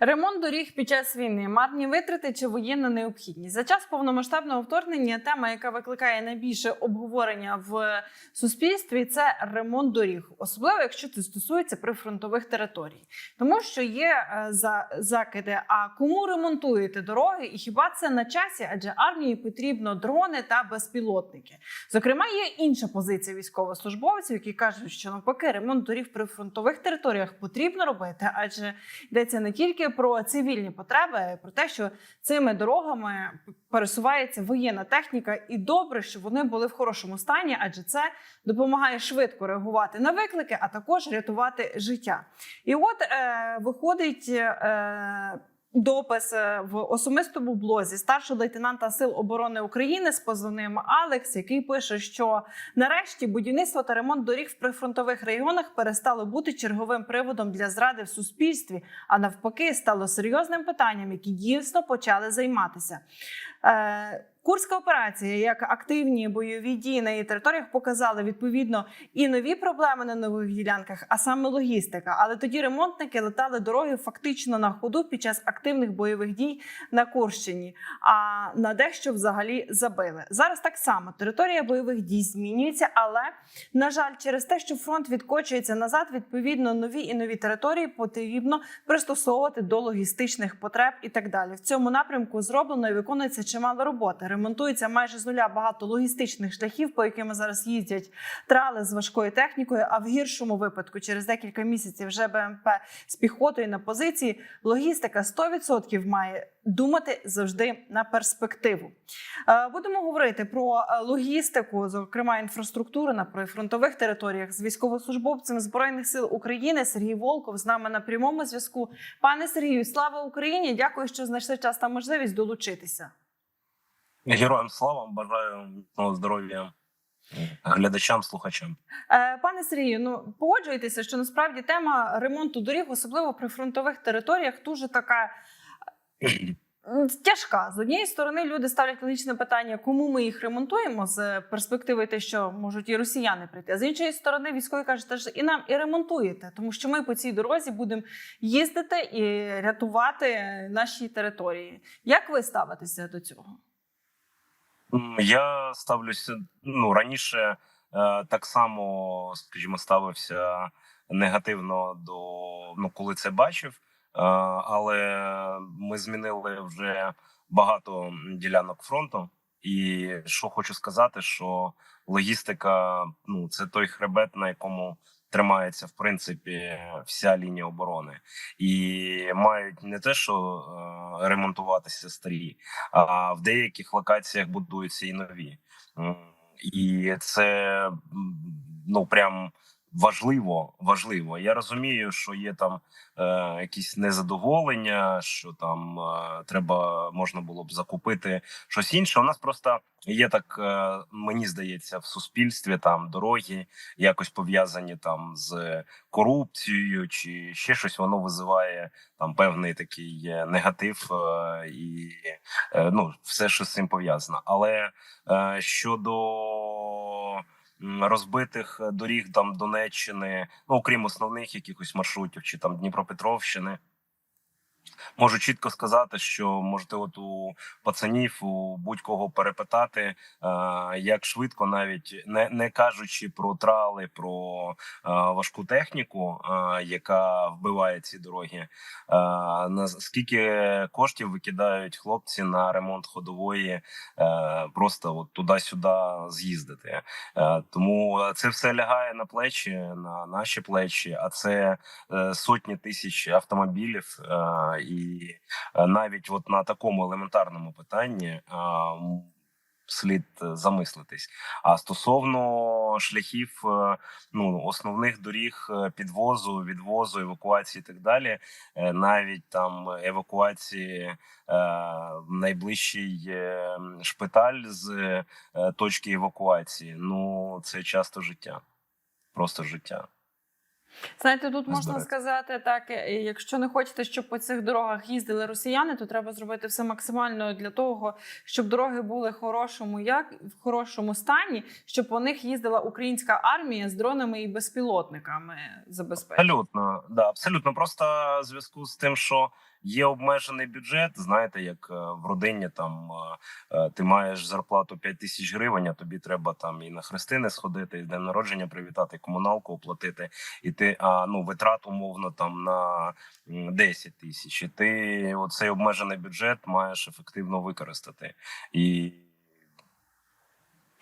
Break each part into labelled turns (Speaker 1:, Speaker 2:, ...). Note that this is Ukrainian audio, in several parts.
Speaker 1: Ремонт доріг під час війни, марні витрати чи воєнна необхідність за час повномасштабного вторгнення. Тема, яка викликає найбільше обговорення в суспільстві, це ремонт доріг, особливо якщо це стосується прифронтових територій, тому що є е, за закиди. А кому ремонтуєте дороги? І хіба це на часі? Адже армії потрібно дрони та безпілотники. Зокрема, є інша позиція військовослужбовців, які кажуть, що навпаки ремонт доріг при фронтових територіях потрібно робити, адже йдеться не тільки про цивільні потреби, про те, що цими дорогами пересувається воєнна техніка, і добре, що вони були в хорошому стані, адже це допомагає швидко реагувати на виклики, а також рятувати життя. І от е, виходить. Е, Допис е, в особистому блозі старшого лейтенанта Сил оборони України з позивним Алекс, який пише, що нарешті будівництво та ремонт доріг в прифронтових регіонах перестало бути черговим приводом для зради в суспільстві, а навпаки, стало серйозним питанням, які дійсно почали займатися. Е, Курська операція, як активні бойові дії на її територіях, показали відповідно і нові проблеми на нових ділянках, а саме логістика. Але тоді ремонтники летали дороги фактично на ходу під час активних бойових дій на Курщині. А на дещо взагалі забили. Зараз так само територія бойових дій змінюється, але на жаль, через те, що фронт відкочується назад, відповідно нові і нові території потрібно пристосовувати до логістичних потреб і так далі. В цьому напрямку зроблено і виконується чимало роботи. Ремонтується майже з нуля багато логістичних шляхів, по яким зараз їздять трали з важкою технікою. А в гіршому випадку, через декілька місяців, вже БМП з піхотою на позиції. Логістика 100% має думати завжди на перспективу. Е, Будемо говорити про е, логістику, зокрема інфраструктуру на прифронтових територіях з військовослужбовцем збройних сил України Сергій Волков з нами на прямому зв'язку. Пане Сергію, слава Україні! Дякую, що знайшли час та можливість долучитися.
Speaker 2: Героям слава бажаю міцного здоров'я глядачам, слухачам.
Speaker 1: Е, Пане Сергію, ну погоджуєтеся, що насправді тема ремонту доріг, особливо при фронтових територіях, дуже така тяжка. З однієї сторони, люди ставлять логічне питання, кому ми їх ремонтуємо з перспективи те, що можуть і росіяни прийти. А з іншої сторони, військові кажуть, теж і нам і ремонтуєте, тому що ми по цій дорозі будемо їздити і рятувати наші території. Як ви ставитеся до цього?
Speaker 2: Я ставлюся ну раніше е, так само, скажімо, ставився негативно до ну, коли це бачив. Е, але ми змінили вже багато ділянок фронту. І що хочу сказати, що логістика ну це той хребет, на якому тримається в принципі вся лінія оборони, і мають не те, що е, ремонтуватися старі, а в деяких локаціях будуються і нові. І це ну прям важливо. Важливо. Я розумію, що є там е, якісь незадоволення, що там е, треба можна було б закупити щось інше. У нас просто є так, е, мені здається, в суспільстві там дороги якось пов'язані там з корупцією чи ще щось. Воно визиває там певний такий е, негатив е, і е, ну все, що з цим пов'язано. Але е, щодо розбитих доріг там Донеччини, ну окрім основних якихось маршрутів, чи там Дніпропетровщини. Можу чітко сказати, що можете от у пацанів у будь-кого перепитати, е, як швидко, навіть не, не кажучи про трали, про е, важку техніку, е, яка вбиває ці дороги. Е, на скільки коштів викидають хлопці на ремонт ходової, просто от туди-сюди з'їздити. Тому це все лягає на плечі, на наші плечі, а це сотні тисяч автомобілів. І е, навіть от на такому елементарному питанні е, слід е, замислитись. А стосовно шляхів, ну основних доріг підвозу, відвозу, евакуації і так далі, навіть там евакуації найближчий шпиталь з точки евакуації. Ну це часто життя, просто життя.
Speaker 1: Знаєте, тут можна
Speaker 2: Збирати.
Speaker 1: сказати так: е, якщо не хочете, щоб по цих дорогах їздили росіяни, то треба зробити все максимально для того, щоб дороги були хорошому, як в хорошому стані, щоб по них їздила українська армія з дронами і безпілотниками забезпечена.
Speaker 2: Абсолютно, да, абсолютно. Просто в зв'язку з тим, що є обмежений бюджет. Знаєте, як е, в родині там е, е, ти маєш зарплату 5 тисяч гривень, а тобі треба там і на хрестини сходити, і з днем народження привітати, комуналку оплатити, і ти а ну витрат умовно там на м, 10 тисяч. І ти оцей обмежений бюджет маєш ефективно використати і.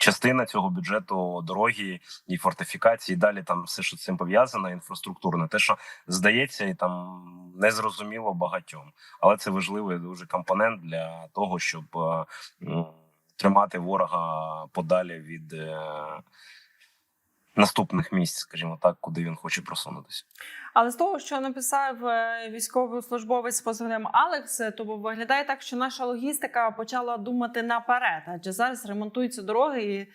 Speaker 2: Частина цього бюджету дороги і фортифікації, і далі там все, що з цим пов'язано, інфраструктурне, те, що здається, і там незрозуміло багатьом, але це важливий дуже компонент для того, щоб е, тримати ворога подалі від е, наступних місць, скажімо так, куди він хоче просунутися.
Speaker 1: Але з того, що написав е, військовослужбовець з позивним Алекс, е, то виглядає так, що наша логістика почала думати наперед, адже зараз ремонтуються дороги, і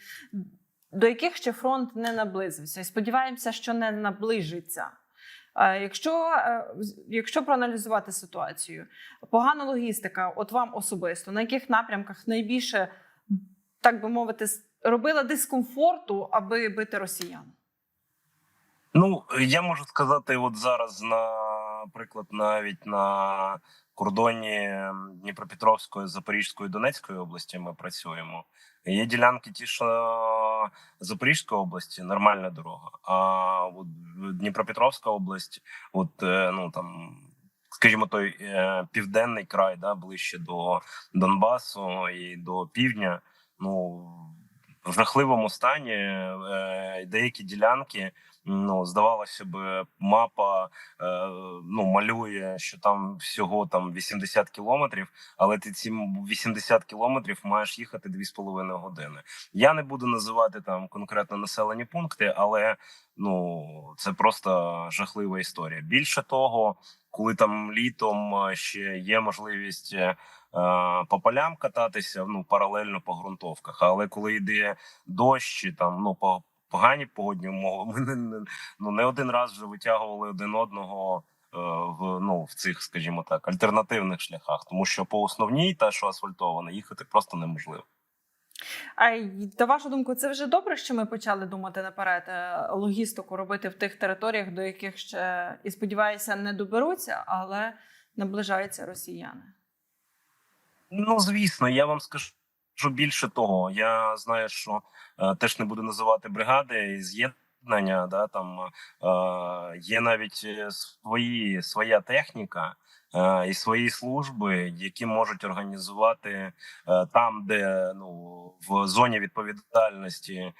Speaker 1: до яких ще фронт не наблизився. І сподіваємося, що не наближиться. Е, Якщо, якщо проаналізувати ситуацію, погана логістика, от вам особисто, на яких напрямках найбільше, так би мовити, робила дискомфорту, аби бити росіян?
Speaker 2: Ну я можу сказати, от зараз, наприклад, навіть на кордоні Дніпропетровської, Запорізької Донецької області ми працюємо. Є ділянки, ті, що Запорізької області нормальна дорога. А от Дніпропетровська область, от е, ну там. Скажімо, той е, південний край, да, ближче до Донбасу і до півдня. Ну в жахливому стані е, деякі ділянки Ну, здавалося б, мапа е, ну малює, що там всього там 80 кілометрів, але ти ці 80 кілометрів маєш їхати 2,5 години. Я не буду називати там конкретно населені пункти, але ну це просто жахлива історія. Більше того, коли там літом е, ще є можливість. Е, По полям кататися ну паралельно по ґрунтовках, але коли йде дощ, чи там ну по погані погодні умови. Ми не, ну не один раз вже витягували один одного е, в ну в цих, скажімо так, альтернативних шляхах, тому що по основній, та що асфальтована, їхати просто неможливо.
Speaker 1: А на вашу думку, це вже добре, що ми почали думати наперед е, логістику робити в тих територіях, до яких ще і сподіваюся не доберуться, але наближаються росіяни.
Speaker 2: Ну звісно, я вам скажу. Більше того, я знаю, що е, теж не буду називати бригади з'єднання. Да там е, є навіть е, свої своя техніка е, і свої служби, які можуть організувати е, там, де ну в зоні відповідальності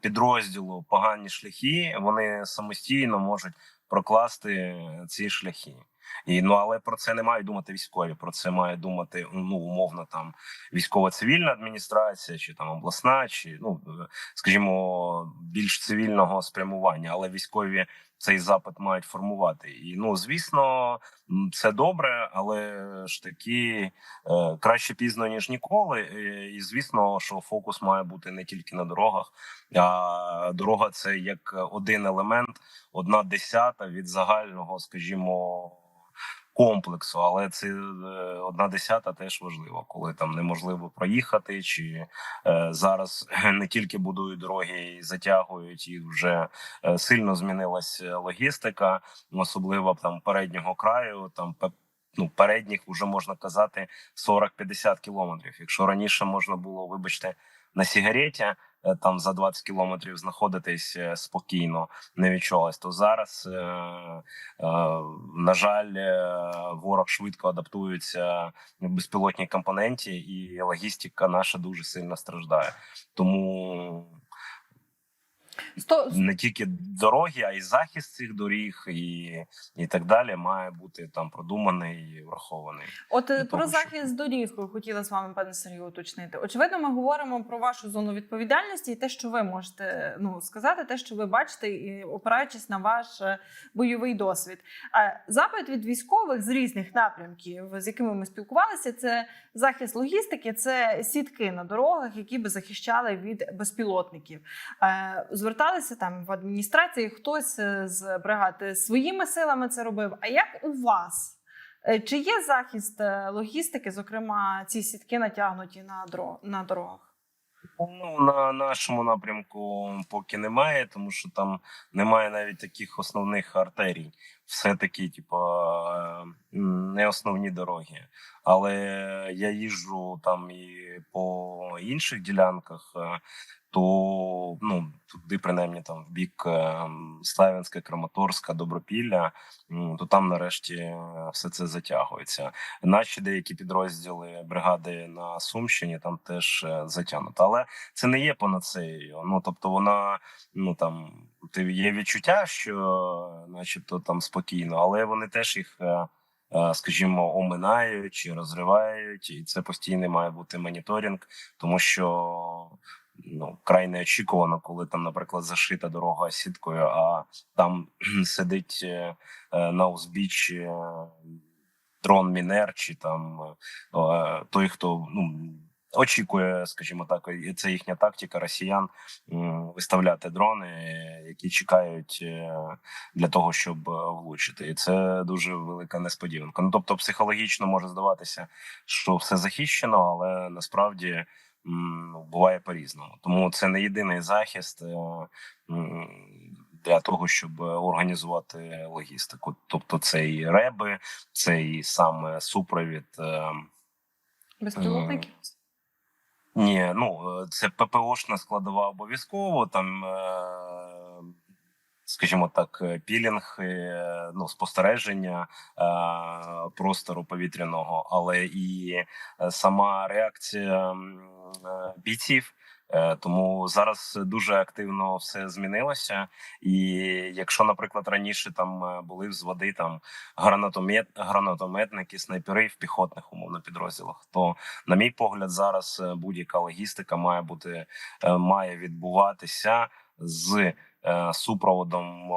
Speaker 2: підрозділу погані шляхи. Вони самостійно можуть прокласти ці шляхи. І ну але про це не мають думати військові. Про це має думати ну умовно там військово-цивільна адміністрація, чи там обласна, чи ну е, скажімо, більш цивільного спрямування, але військові цей запит мають формувати. І ну звісно, це добре, але ж таки е, краще пізно ніж ніколи. Е, І звісно, що фокус має бути не тільки на дорогах, а дорога це як один елемент, одна десята від загального, скажімо комплексу, але це е, одна десята теж важливо, коли там неможливо проїхати, чи е, зараз не тільки будують дороги і затягують їх вже е, сильно змінилася логістика, особливо там переднього краю, там ну передніх вже можна казати 40-50 кілометрів. Якщо раніше можна було, вибачте, на сігареті там за 20 кілометрів знаходитись е, спокійно, не відчувалось, то зараз. Е, Е, На жаль, е, ворог швидко адаптується в безпілотній компоненті, і логістика наша дуже сильно страждає. Тому
Speaker 1: Сто,
Speaker 2: не тільки дороги, а й захист цих доріг, і, і так далі має бути там продуманий і врахований.
Speaker 1: От е, про
Speaker 2: того, щоб-
Speaker 1: захист доріг хотіла з вами, пане Сергію, уточнити. Очевидно, ми говоримо про вашу зону відповідальності і те, що ви можете ну, сказати, те, що ви бачите, і опираючись на ваш е, бойовий досвід. А запит від військових з різних напрямків, з якими ми спілкувалися, це захист логістики, це сітки на дорогах, які би захищали від безпілотників. Е, Зверталися там в адміністрації, хтось е, з бригад своїми силами це робив. А як у вас? Е, Чи є захист е, логістики, зокрема, ці сітки натягнуті на дорогах?
Speaker 2: Ну на нашому напрямку поки немає, тому що там немає навіть таких основних артерій. Все таки, типу, е, не основні дороги. Але я їжджу там і по інших ділянках, е, то ну туди, принаймні, там в бік е, Славянська, Краматорська, Добропілля, то там нарешті е, все це затягується. Наші деякі підрозділи бригади на Сумщині там теж е, затягнуто. Але це не є панацеєю. Ну тобто, вона ну там є відчуття, що, начебто, там спокійно, але вони теж їх. Скажімо, оминають чи розривають, і це постійний має бути моніторинг, тому що ну край неочікувано, коли там, наприклад, зашита дорога сіткою, а там сидить е, е, на узбіччі е, дрон Мінер, чи там той, хто ну очікує, скажімо так, і це їхня тактика росіян виставляти дрони, які чекають для того, щоб влучити, і це дуже велика несподіванка. Ну тобто, психологічно може здаватися, що все захищено, але насправді буває по-різному. Тому це не єдиний захист. е, Для того щоб організувати логістику, тобто це і реби, це і саме супровід безпілотників.
Speaker 1: Безпілотники?
Speaker 2: ні, ну е, це ППОшна складова обов'язково. Там, е, скажімо так, е, пілінг, е, ну, спостереження е, простору повітряного, але і е, сама реакція бійців. Тому зараз дуже активно все змінилося. І якщо, наприклад, раніше там були взводи там гранатомет, гранатометники, снайпери в піхотних умовно підрозділах, то на мій погляд, зараз будь-яка логістика має бути має відбуватися з супроводом е,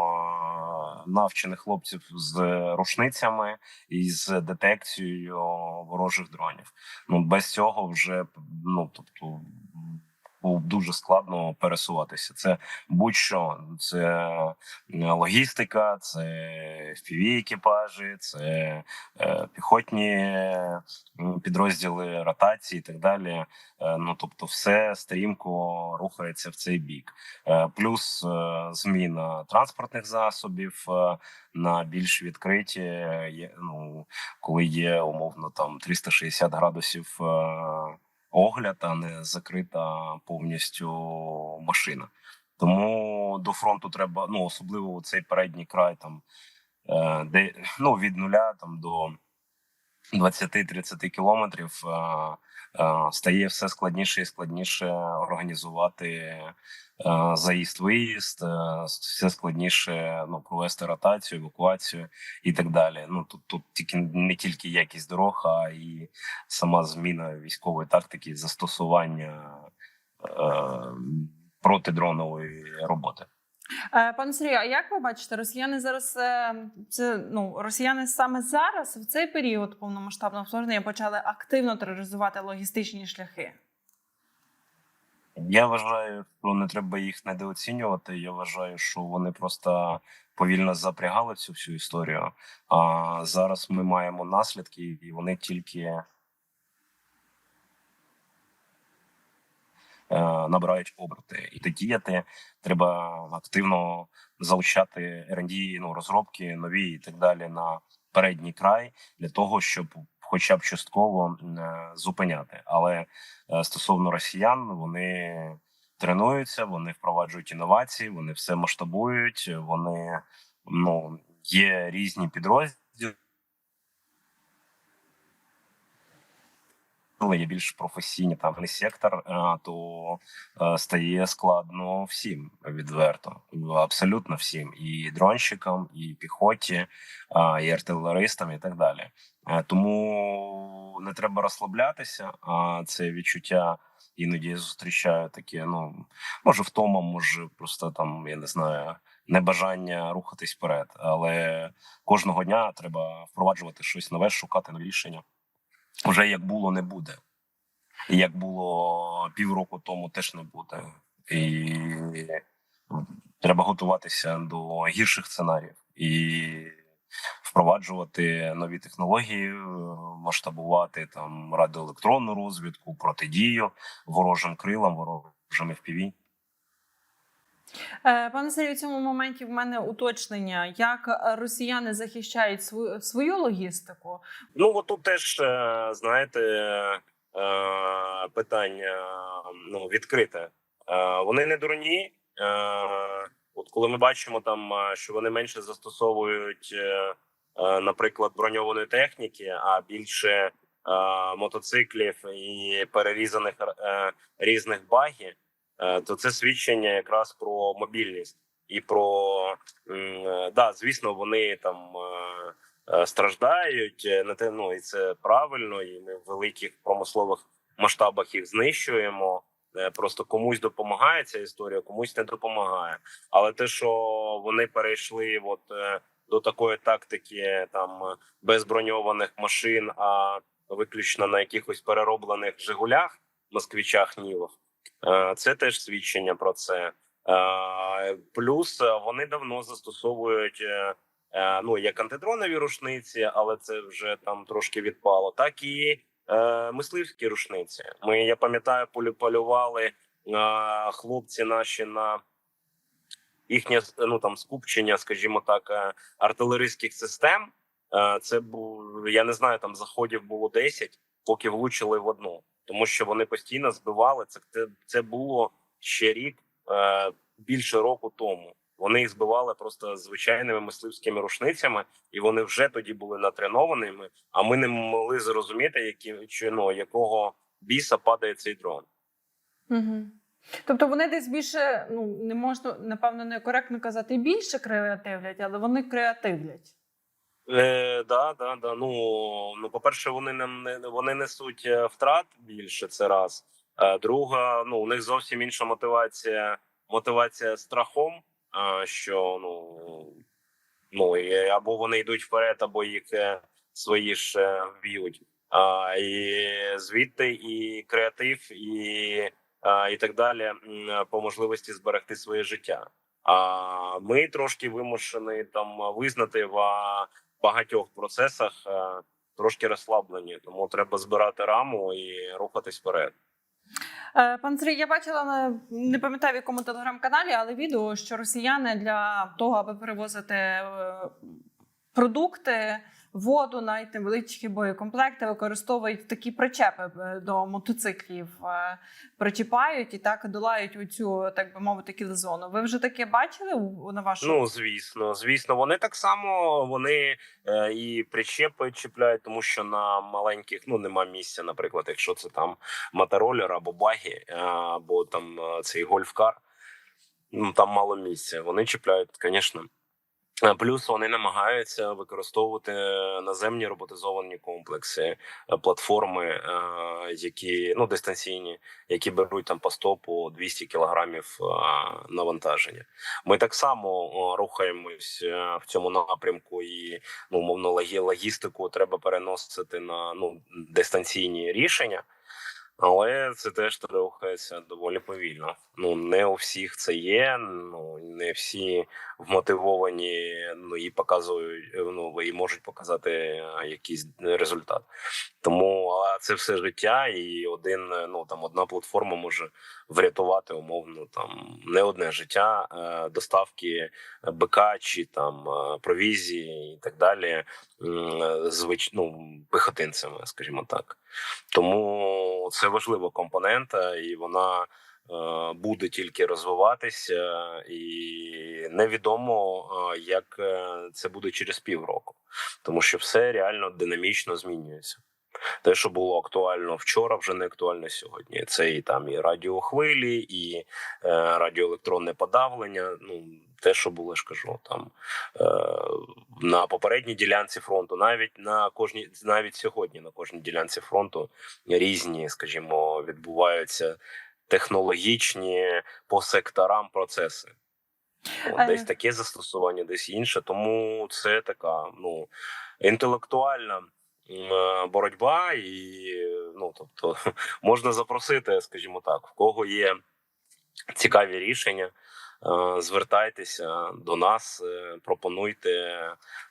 Speaker 2: навчених хлопців з рушницями і з детекцією ворожих дронів. Ну без цього вже ну тобто. Було дуже складно пересуватися. Це будь-що це е, логістика, це fpv екіпажі, це е, піхотні підрозділи ротації і так далі. Е, Ну тобто, все стрімко рухається в цей бік. Е, Плюс е, зміна транспортних засобів е, на більш відкриті. е, ну коли є умовно там 360 градусів. Огляд, а не закрита повністю машина. Тому до фронту треба ну особливо цей передній край, там е, де ну від нуля там до 20-30 кілометрів е, е, стає все складніше і складніше організувати е, заїзд, виїзд, все складніше ну провести ротацію, евакуацію і так далі. Ну тут тут тільки не тільки якість дорог, а і сама зміна військової тактики, застосування е, протидронової роботи.
Speaker 1: Е, Пане Сергію, а як ви бачите, росіяни зараз е, це ну росіяни саме зараз, в цей період повномасштабного вторгнення, почали активно тероризувати логістичні шляхи?
Speaker 2: Я вважаю, що не треба їх недооцінювати. Я вважаю, що вони просто повільно запрягали цю всю історію. А зараз ми маємо наслідки, і вони тільки набирають оберти. І діяти треба активно залучати R&D, ну розробки нові і так далі на передній край для того, щоб хоча б частково е, зупиняти. Але е, стосовно росіян, вони тренуються, вони впроваджують інновації, вони все масштабують. Вони ну є різні підрозділи. Коли є більш професійні там сектор, е, то е, стає складно всім відверто, абсолютно всім, і дронщикам, і піхоті, е, і артилеристам, і так далі. Тому не треба розслаблятися. А це відчуття іноді зустрічаю таке. Ну може втома, може просто там я не знаю. Небажання рухатись вперед, але кожного дня треба впроваджувати щось нове, шукати нові рішення. Вже як було, не буде. Як було півроку тому, теж не буде. І треба готуватися до гірших сценаріїв і впроваджувати нові технології, масштабувати там радіоелектронну розвідку, протидію ворожим крилам, ворожим FPV.
Speaker 1: Е, Пане Сергію, в цьому моменті в мене уточнення, як росіяни захищають свою свою логістику.
Speaker 2: Ну от тут теж е, знаєте е, питання ну відкрите. Вони не дурні. От коли ми бачимо там, що вони менше застосовують, наприклад, броньованої техніки, а більше мотоциклів і перерізаних різних багів, то це свідчення якраз про мобільність і про е, да, звісно, вони там. е, е, страждають е, на те, ну і це правильно, і ми в великих промислових масштабах їх знищуємо. Е, Просто комусь допомагає ця історія, комусь не допомагає. Але те, що вони перейшли от е, до такої тактики, там е, без броньованих машин, а виключно на якихось перероблених Жигулях, москвичах, Нівах, е, це теж свідчення про це. Е, Плюс е, вони давно застосовують е, е, ну як антидронові рушниці, але це вже там трошки відпало, так і е, мисливські рушниці. Ми я пам'ятаю, полю- полювали е, хлопці наші на їхнє ну там скупчення, скажімо так, е, артилерійських систем. Е, це був я не знаю, там заходів було 10, поки влучили в одну, тому що вони постійно збивали це. Це, було ще рік е, більше року тому. Вони їх збивали просто звичайними мисливськими рушницями, і вони вже тоді були натренованими. А ми не могли зрозуміти, які чи ну якого біса падає цей дрон.
Speaker 1: Угу. Тобто вони десь більше, ну не можна, напевно, некоректно казати, більше креативлять, але вони креативлять.
Speaker 2: Е, да, да, да. Ну, ну, по-перше, вони не, вони несуть е, втрат більше. Це раз. Е, друга, ну у них зовсім інша мотивація. Мотивація страхом. е, що ну, ну або вони йдуть вперед, або їх е, свої ж е. А, і звідти і креатив, і, а, і так далі по можливості зберегти своє життя. А ми трошки вимушені там визнати в багатьох процесах е, трошки розслаблені, тому треба збирати раму і рухатись вперед.
Speaker 1: Е, Пан Сергій, я бачила не пам'ятаю в якому телеграм-каналі, але відео, що росіяни для того, аби перевозити е, продукти, воду, навіть невеличкі боєкомплекти, використовують такі причепи е, до мотоциклів, е, причіпають і так долають оцю, так би мовити, кілзону. Ви вже таке бачили на вашому?
Speaker 2: Ну звісно, звісно, вони так само вони е, і причепи чіпляють, тому що на маленьких ну нема місця, наприклад, якщо це там мотороллер або багі, е, або там цей гольфкар. Ну там мало місця. Вони чіпляють, звісно. Е, Плюс вони намагаються використовувати наземні роботизовані комплекси, е, платформи, е, які ну дистанційні, які беруть там по 100 по 200 кілограмів е, навантаження. Ми так само рухаємось е, в цьому напрямку, і ну умовно логі- логістику треба переносити на ну дистанційні рішення. Але це теж рухається доволі повільно. Ну не у всіх це є. Ну не всі вмотивовані. Ну і показують. Ну і можуть показати е, якийсь результат. Тому а це все життя, і один е, ну там одна платформа може врятувати умовно там не одне життя, е, доставки БК чи там е, провізії і так далі. м, Звич... ну, пехотинцями, скажімо так. Тому це важлива компонента, і вона е, буде тільки розвиватися, і невідомо, е, як е, це буде через півроку, тому що все реально динамічно змінюється. Те, що було актуально вчора, вже не актуально сьогодні. Це і там і радіохвилі, і е, радіоелектронне подавлення. Ну те, що було, я ж кажу, там е, на попередній ділянці фронту, навіть на кожній, навіть сьогодні на кожній ділянці фронту різні, скажімо, відбуваються технологічні по секторам процеси. От, десь таке застосування, десь інше. Тому це така ну інтелектуальна е, боротьба, і ну тобто можна запросити, скажімо так, в кого є цікаві рішення. Е, Звертайтеся до нас, е, пропонуйте,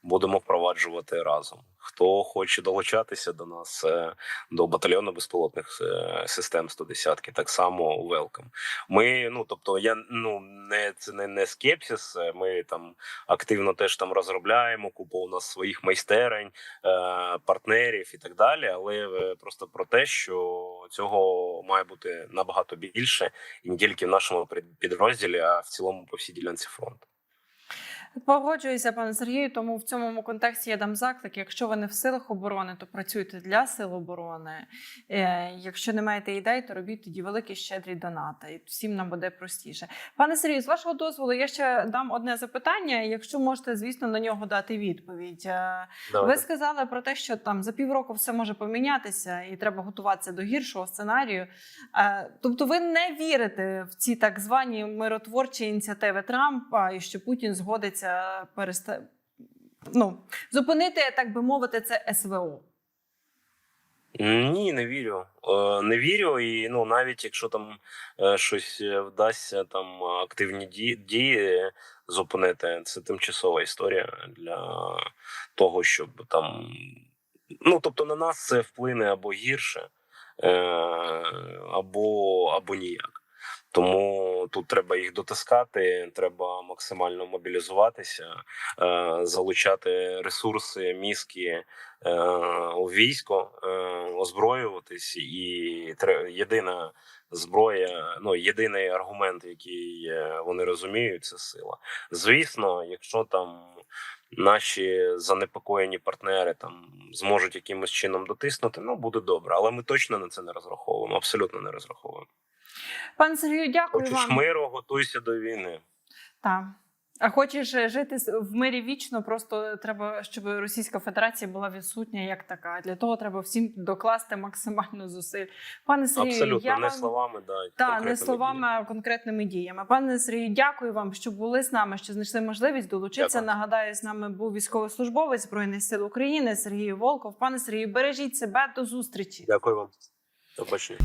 Speaker 2: будемо впроваджувати разом. Хто хоче долучатися до нас е, до батальйону безпілотних е, систем 110 так само welcome. Ми, ну тобто, я ну не це не, не скепсис. е, Ми там активно теж там розробляємо. Купа у нас своїх майстерень, партнерів і так далі. Але просто про те, що цього має бути набагато більше, і не тільки в нашому під- підрозділі, а в цілому по всій ділянці фронту.
Speaker 1: Погоджуюся, пане Сергію. Тому в цьому контексті я дам заклик. Якщо ви не в силах оборони, то працюйте для сил оборони. Е, якщо не маєте ідей, то робіть тоді великі щедрі донати. І всім нам буде простіше. Пане Сергію, з вашого дозволу, я ще дам одне запитання. Якщо можете, звісно, на нього дати відповідь. Е, Ви сказали про те, що там за півроку все може помінятися, і треба готуватися до гіршого сценарію. Е, Тобто, ви не вірите в ці так звані миротворчі ініціативи Трампа, і що Путін згодиться переста... ну, зупинити, так би мовити, це СВО.
Speaker 2: Ні, не вірю. Е, Не вірю, і ну навіть якщо там е, щось е, вдасться, там активні дії, зупинити, це тимчасова історія для того, щоб там. Ну тобто на нас це вплине або гірше, або, або ніяк. Тому тут треба їх дотискати, треба максимально мобілізуватися, е, залучати ресурси, мізки е, у військо, е, озброюватись, і єдина зброя, ну єдиний аргумент, який вони розуміють, це сила. Звісно, якщо там наші занепокоєні партнери там зможуть якимось чином дотиснути, ну буде добре. Але ми точно на це не розраховуємо. Абсолютно не розраховуємо.
Speaker 1: Пане Сергію, дякую
Speaker 2: Хочеш
Speaker 1: вам.
Speaker 2: миру, готуйся до війни.
Speaker 1: Так. А хочеш жити в мирі вічно, просто треба, щоб Російська Федерація була відсутня як така. Для того треба всім докласти максимально зусиль. Пане Сергію,
Speaker 2: Абсолютно
Speaker 1: я
Speaker 2: не
Speaker 1: вам...
Speaker 2: словами, да,
Speaker 1: Та не словами,
Speaker 2: діями.
Speaker 1: а конкретними діями. Пане Сергію, дякую вам, що були з нами, що знайшли можливість долучитися.
Speaker 2: Дякую.
Speaker 1: Нагадаю, з нами був військовослужбовець збройних сил України Сергій Волков. Пане Сергію, бережіть себе до зустрічі.
Speaker 2: Дякую вам. До побачення.